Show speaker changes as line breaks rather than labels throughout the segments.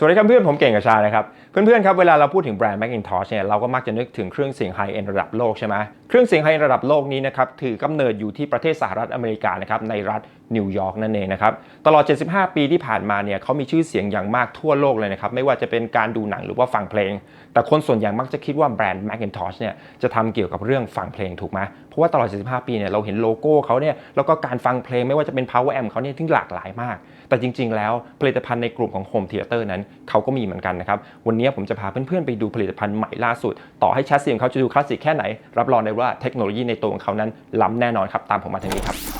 สวัสดีครับเพื่อนผมเก่งกับชานะครับ เพื่อนๆครับเวลาเราพูดถึงแบรนด์ Macintosh เนี่ยเราก็มักจะนึกถึงเครื่องเสียงไฮเอ็นระดับโลกใช่ไหมเครื่องเสียงไฮเอ็นระดับโลกนี้นะครับถือกำเนิดอยู่ที่ประเทศสหรัฐอเมริกานะครับในรัฐ นิวยอร์กนั่นเองนะครับ ตลอด 75 ปีที่ผ่านมาเนี่ยเขามีชื่อเสียงอย่างมากทั่วโลกเลยนะครับ ไม่ว่าจะเป็นการดูหนังหรือว่าฟังเพลง แต่คนส่วนใหญ่มักจะคิดว่าแบรนด์ Macintosh เนี่ยจะทำเกี่ยวกับเรื่องฟังเพลงถูกไหมเพราะว่าตลอด 75 ปีเนี่ยเราเห็นโลโก้เขาเนี่ยแล้วก็การฟังเพลงไม่ว่าจะเป็น power amp เขาเนี่ยที่หลากหลายมาก แต่จริง ๆ แล้วผลิตภัณฑ์ในกลุ่มของ Home Theater นั้นเขาก็มีเหมือนกันนะครับวันนี้ผมจะพาเพื่อนๆไปดูผลิตภัณฑ์ใหม่ล่าสุด ต่อให้แชสซีของเขาจะดูคลาสสิกแค่ไหนรับรองได้ว่าเทคโนโลยีในตัวของเขานั้นล้ำแน่นอนครับตามผมมาทางนี้ครับ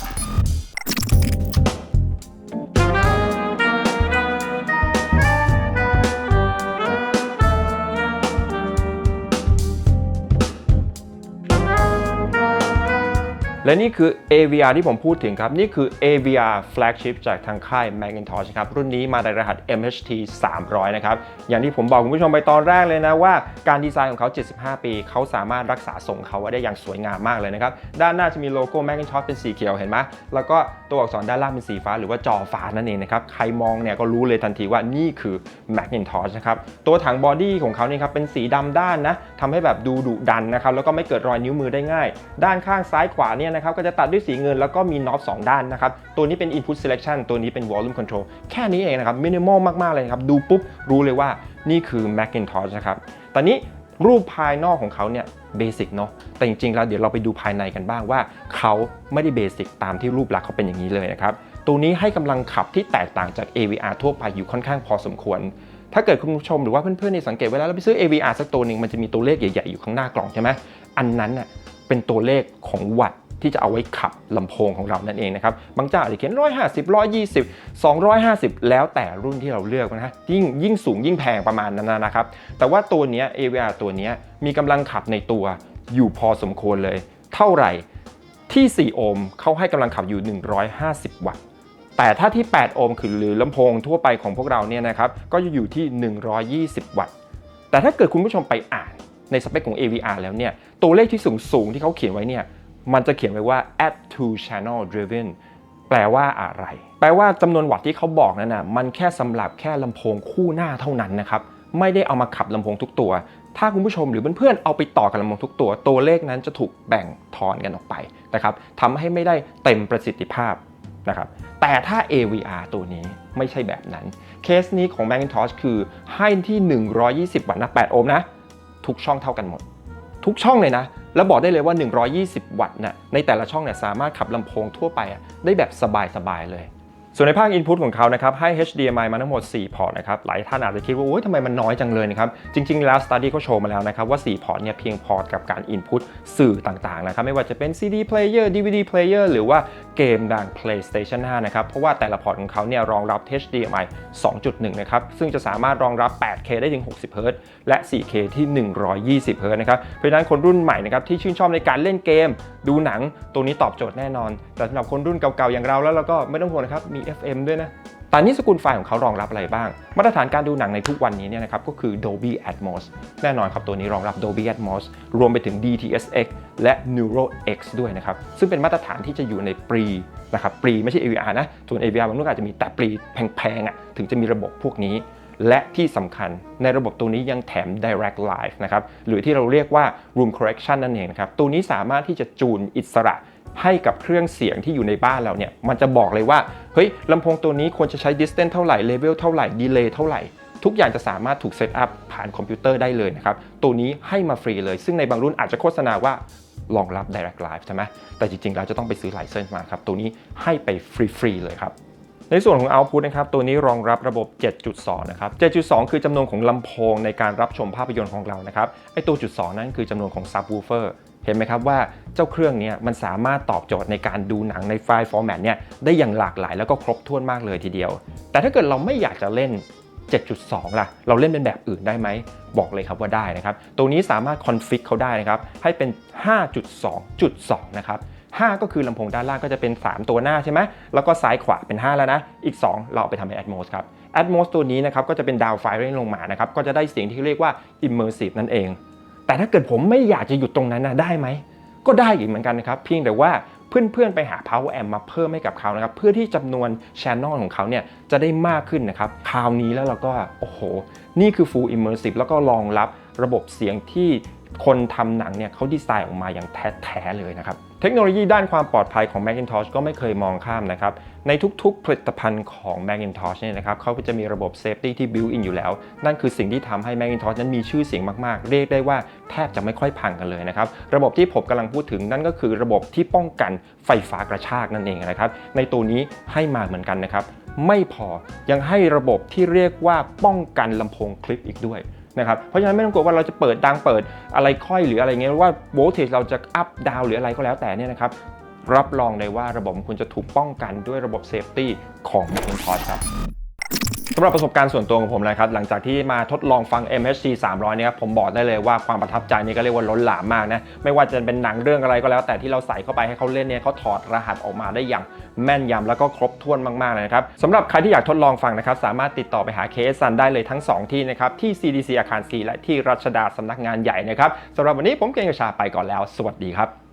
และนี่คือ AVR ที่ผมพูดถึงครับ นี่คือ AVR flagship จากทางค่าย Macintosh ครับ รุ่นนี้มาในรหัส MHT 300 นะครับ อย่างที่ผมบอกคุณผู้ชมไปตอนแรกเลยนะว่าการดีไซน์ของเขา 75 ปี เขาสามารถรักษาทรงเขาไว้ได้อย่างสวยงามมากเลยนะครับ ด้านหน้าจะมีโลโก้ Macintosh เป็นสีเขียวเห็นไหมแล้วก็ตัวอักษรด้านล่างเป็นสีฟ้าหรือว่าจอฟ้านั่นเองนะครับ ใครมองเนี่ยก็รู้เลยทันทีว่านี่คือ Macintosh นะครับ ตัวถังบอดี้ของเขานี่ครับเป็นสีดำด้านนะทำให้แบบดูดุดันนะครับ แล้วก็ไม่เกิดรอยนิ้วมือได้ง่าย ด้านข้างซ้ายขวาเนี่ยนะครับก็จะตัดด้วยสีเงินแล้วก็มีน็อต2ด้านนะครับ ตัวนี้เป็น input selection ตัวนี้เป็น volume control แค่นี้เองนะครับ minimal มาก ๆ เลยครับ ดูปุ๊บ รู้เลยว่านี่คือ Macintosh นะครับ ตอนนี้รูปภายนอกของเขาเนี่ยเบสิกเนาะแต่จริง ๆ แล้วเดี๋ยวเราไปดูภายในกันบ้างว่า เขาไม่ได้เบสิกตามที่รูปลักษณ์เขาเป็นอย่างนี้เลยนะครับ ตัวนี้ให้กำลังขับที่แตกต่างจาก AVR ทั่วไปอยู่ค่อนข้างพอสมควรถ้าเกิดคุณผู้ชมหรือว่าเพื่อนๆในสังเกตเวลาเราไปซื้อ AVR สักตัวหนึ่งมันจะมีตัวเลขใหญ่ๆ อยู่ข้างหน้ากล่องใช่ไหม อันนั้นน่ะเป็นตัวเลขของวัต ที่จะเอาไว้ขับลำโพงของเรานั่นเองนะครับ บางเจ้าอาจจะเขียน 150 120 250 แล้วแต่รุ่นที่เราเลือกนะฮะยิ่งยิ่งสูงยิ่งแพงประมาณนั้นนะครับ แต่ว่าตัวนี้ AVR ตัวนี้มีกำลังขับในตัวอยู่พอสมควรเลย เท่าไหร่ที่ 4 โอห์มเขาให้กำลังขับอยู่ 150 วัตต์แต่ถ้าที่ 8 โอห์มคือหรือลำโพงทั่วไปของพวกเราเนี่ยนะครับ ก็จะอยู่ที่ 120 วัตต์ แต่ถ้าเกิดคุณผู้ชมไปอ่านในสเปคของ AVR แล้วเนี่ย ตัวเลขที่สูงสูงที่เขาเขียนไว้เนี่ย มันจะเขียนไว้ว่า add to channel driven แปลว่าอะไร แปลว่าจำนวนวัตต์ที่เขาบอกนั้นนะมันแค่สำหรับแค่ลำโพงคู่หน้าเท่านั้นนะครับ ไม่ได้เอามาขับลำโพงทุกตัว ถ้าคุณผู้ชมหรือเพื่อนๆเอาไปต่อกับลำโพงทุกตัว ตัวเลขนั้นจะถูกแบ่งทอนกันออกไปนะครับทำให้ไม่ได้เต็มประสิทธิภาพนะครับ แต่ถ้า AVR ตัวนี้ไม่ใช่แบบนั้น เคสนี้ของ Macintosh คือให้ที่ 120 วัตต์นะ 8 โอห์มนะ ทุกช่องเท่ากันหมด ทุกช่องเลยนะ แล้วบอกได้เลยว่า 120 วัตต์น่ะในแต่ละช่องเนี่ยสามารถขับลำโพงทั่วไปได้แบบสบายๆเลย ส่วนในภาค Input ของเขานะครับให้ HDMI มาทั้งหมด 4 พอร์ตนะครับหลายท่านอาจจะคิดว่าโอ๊ยทำไมมันน้อยจังเลยนะครับจริง ๆ แล้ว Study เขาโชว์มาแล้วนะครับว่า 4 พอร์ตเนี่ยเพียงพอกับการ Input สื่อต่างๆนะครับไม่ว่าจะเป็น CD player DVD player หรือว่าเกมดัง PlayStation 5 นะครับเพราะว่าแต่ละพอร์ตของเขาเนี่ยรองรับ HDMI 2.1 นะครับซึ่งจะสามารถรองรับ 8K ได้ถึง 60 Hz และ 4K ที่ 120 Hz นะครับเพราะฉะนั้นคนรุ่นใหม่นะครับที่ชื่นชอบในการเล่นเกม ดูหนังตัวนี้ตอบโจทย์แน่นอน แต่สำหรับคนรุ่นเก่าๆอย่างเราแล้วเราก็ไม่ต้องห่วงนะครับมี FM ด้วยนะตอนนี้สกุลไฟล์ของเขารองรับอะไรบ้าง มาตรฐานการดูหนังในทุกวันนี้เนี่ยนะครับก็คือ Dolby Atmos แน่นอนครับตัวนี้รองรับ Dolby Atmos รวมไปถึง DTS:X และ NeuroX ด้วยนะครับ ซึ่งเป็นมาตรฐานที่จะอยู่ในปรีนะครับปรีไม่ใช่ AVR นะ ส่วน AVR บางรุ่นอาจจะมีแต่ปรีแพงๆอะถึงจะมีระบบพวกนี้ และที่สำคัญในระบบตัวนี้ยังแถม Direct Live นะครับหรือที่เราเรียกว่า Room Correction นั่นเองนะครับตัวนี้สามารถที่จะจูนอิสระ ให้กับเครื่องเสียงที่อยู่ในบ้านเราเนี่ย มันจะบอกเลยว่า เฮ้ยลำโพงตัวนี้ควรจะใช้ distance เท่าไหร่ level เท่าไหร่ delay เท่าไหร่ ทุกอย่างจะสามารถถูกเซตอัพผ่านคอมพิวเตอร์ได้เลยนะครับ ตัวนี้ให้มาฟรีเลย ซึ่งในบางรุ่นอาจจะโฆษณาว่ารองรับ Direct Live ใช่ไหมแต่จริงๆเราจะต้องไปซื้อไลเซนส์มาครับ ตัวนี้ให้ไปฟรีๆเลยครับในส่วนของ Output นะครับ ตัวนี้รองรับระบบ 7.2 นะครับ 7.2 คือจำนวนของลำโพงในการรับชมภาพยนตร์ของเรานะครับ ไอตัวจุด 2 นั้นคือจำนวนของ Subwoofer เห็นไหมครับว่าเจ้าเครื่องนี้มันสามารถตอบโจทย์ในการดูหนังในไฟล์ฟอร์แมตเนี่ยได้อย่างหลากหลายแล้วก็ครบถ้วนมากเลยทีเดียว แต่ถ้าเกิดเราไม่อยากจะเล่น 7.2 ล่ะ เราเล่นเป็นแบบอื่นได้ไหม บอกเลยครับว่าได้นะครับตัวนี้สามารถคอนฟิกเขาได้นะครับ ให้เป็น 5.2.2 นะครับ 5 ก็คือลำโพงด้านล่างก็จะเป็น 3 ตัวหน้าใช่ไหม แล้วก็ซ้ายขวาเป็น 5 แล้วนะ อีก 2 เราเอาไปทำเป็น Atmos ครับ Atmos ตัวนี้นะครับก็จะเป็นดาวไฟเร่งลงมานะครับ ก็จะได้เสียงที่เรียกว่า immersive นั่นเอง แต่ถ้าเกิดผมไม่อยากจะหยุดตรงนั้นนะได้ไหม ก็ได้อีกเหมือนกันนะครับ เพียงแต่ว่าเพื่อนๆไปหา power amp มาเพิ่มให้กับเขานะครับ เพื่อที่จำนวน channel ของเขาเนี่ยจะได้มากขึ้นนะครับ คราวนี้แล้วเราก็ โอ้โห นี่คือ full immersive แล้วก็รองรับระบบเสียงที่ คนทำหนังเนี่ยเขาดีไซน์ออกมาอย่างแท้ๆเลยนะครับ เทคโนโลยีด้านความปลอดภัยของ Macintosh ก็ไม่เคยมองข้ามนะครับ ในทุกๆ ผลิตภัณฑ์ของ Macintosh เนี่ยนะครับเขาก็จะมีระบบ Safety ที่ built in อยู่แล้ว นั่นคือสิ่งที่ทำให้ Macintosh นั้นมีชื่อเสียงมากๆ เรียกได้ว่าแทบจะไม่ค่อยพังกันเลยนะครับ ระบบที่ผมกำลังพูดถึงนั่นก็คือระบบที่ป้องกันไฟฟ้ากระชากนั่นเองนะครับ ในตัวนี้ให้มาเหมือนกันนะครับไม่พอยังให้ระบบที่เรียกว่าป้องกันลำโพงคลิปอีกด้วย นะครับเพราะฉะนั้นไม่ต้องกลัวว่าเราจะเปิดดังเปิดอะไรค่อยหรืออะไรเงี้ยว่าโวลเทจเราจะอัพดาวหรืออะไรก็แล้วแต่เนี่ยนะครับรับรองเลยว่าระบบคุณจะถูกป้องกันด้วยระบบเซฟตี้ของ Macintosh ครับำหรับประสบการณ์ส่วนตัวของผมนะครับ หลังจากที่มาทดลองฟัง MHC 300เนี่ยครับผมบอกได้เลยว่าความประทับใจนี่ก็เรียกว่าล้นหลามมากนะ ไม่ว่าจะเป็นหนังเรื่องอะไรก็แล้ว แต่ที่เราใส่เข้าไปให้เขาเล่นเนี่ยเขาถอดรหัสออกมาได้อย่างแม่นยำแล้วก็ครบถ้วนมากๆเลยนะครับสำหรับใครที่อยากทดลองฟังนะครับ สามารถติดต่อไปหา KS Sun ได้เลยทั้ง 2 ที่นะครับ ที่ CDC อาคาร 4 และที่รัชดาสำนักงานใหญ่นะครับสำหรับวันนี้ผมเกรงกระชาไปก่อนแล้ว สวัสดีครับ